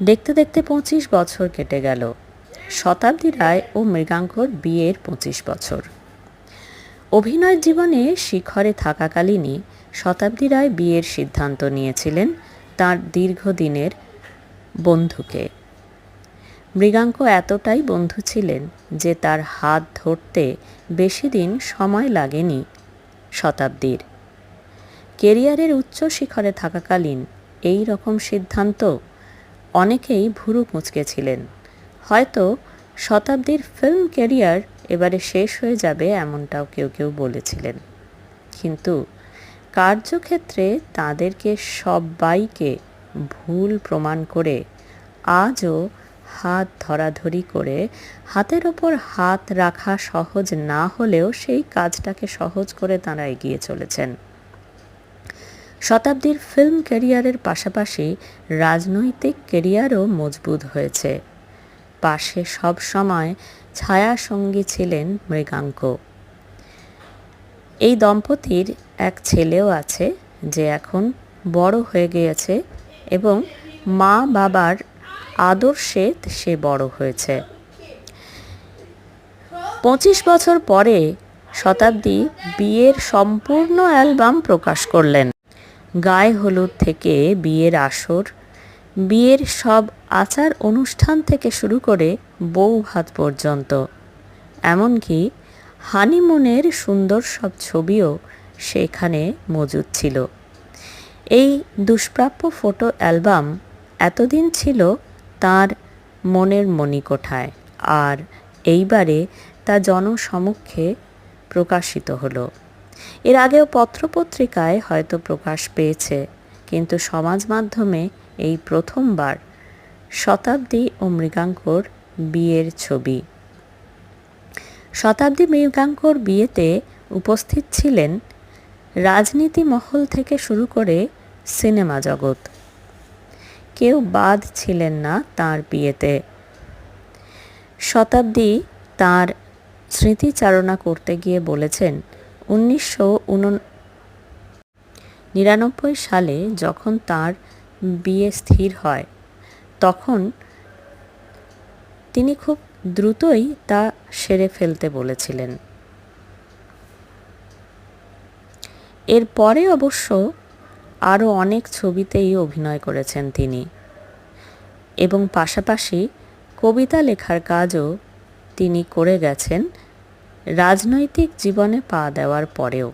দেখতে দেখতে পঁচিশ বছর কেটে গেল। শতাব্দী রায় ও মৃগাঙ্কর বিয়ের পঁচিশ বছর। অভিনয় জীবনে শিখরে থাকাকালীনই শতাব্দী রায় বিয়ের সিদ্ধান্ত নিয়েছিলেন তার দীর্ঘদিনের বন্ধুকে। মৃগাঙ্ক এতটাই বন্ধু ছিলেন যে তার হাত ধরতে বেশি দিন সময় লাগেনি শতাব্দীর। কেরিয়ারের উচ্চ শিখরে থাকাকালীন এই রকম সিদ্ধান্ত অনেকেই ভুরু কুঁচকেছিলেন। হয়তো শতাব্দীর ফিল্ম ক্যারিয়ার এবারে শেষ হয়ে যাবে এমনটাও কেউ কেউ বলেছিলেন। কিন্তু কার্যক্ষেত্রে তাদেরকে সবাইকে ভুল প্রমাণ করে আজও হাত ধরাধরি করে হাতের ওপর হাত রাখা সহজ না হলেও সেই কাজটাকে সহজ করে তাঁরা এগিয়ে চলেছেন। শতাব্দীর ফিল্ম ক্যারিয়ারের পাশাপাশি রাজনৈতিক ক্যারিয়ারও মজবুত হয়েছে। পাশে সব সময় ছায়া সঙ্গী ছিলেন মৃগাঙ্ক। এই দম্পতির এক ছেলেও আছে যে এখন বড় হয়ে গিয়েছে এবং মা বাবার আদর্শে সে বড় হয়েছে। পঁচিশ বছর পরে শতাব্দী বিয়ের সম্পূর্ণ অ্যালবাম প্রকাশ করলেন। গায়ে হলুদ থেকে বিয়ের আসর। বিয়ের সব আচার অনুষ্ঠান থেকে শুরু করে বউ ভাত পর্যন্ত। এমনকি হানিমুনের সুন্দর সব ছবিও সেখানে মজুদ ছিল। এই দুষ্প্রাপ্য ফটো অ্যালবাম এতদিন ছিল তার মনের মণিকোঠায়, আর এইবারে তা জনসমক্ষে প্রকাশিত হলো। এর আগেও পত্রপত্রিকায় হয়তো প্রকাশ পেয়েছে, কিন্তু সমাজ মাধ্যমে এই প্রথমবার শতাব্দী ও মৃগাঙ্কর বিয়ের ছবি। শতাব্দী মৃগাঙ্কর বিয়েতে উপস্থিত ছিলেন রাজনীতি মহল থেকে শুরু করে সিনেমা জগৎ। কেউ বাদ ছিলেন না তার বিয়েতে। শতাব্দী তার স্মৃতিচারণা করতে গিয়ে বলেছেন উনিশশো নিরানব্বই সালে যখন তার বিয়ে স্থির হয়, তখন তিনি খুব দ্রুতই তা সেরে ফেলতে বলেছিলেন। এরপরে অবশ্য আরও অনেক ছবিতেই অভিনয় করেছেন তিনি এবং পাশাপাশি কবিতা লেখার কাজও তিনি করে গেছেন রাজনৈতিক জীবনে পা দেওয়ার পরেও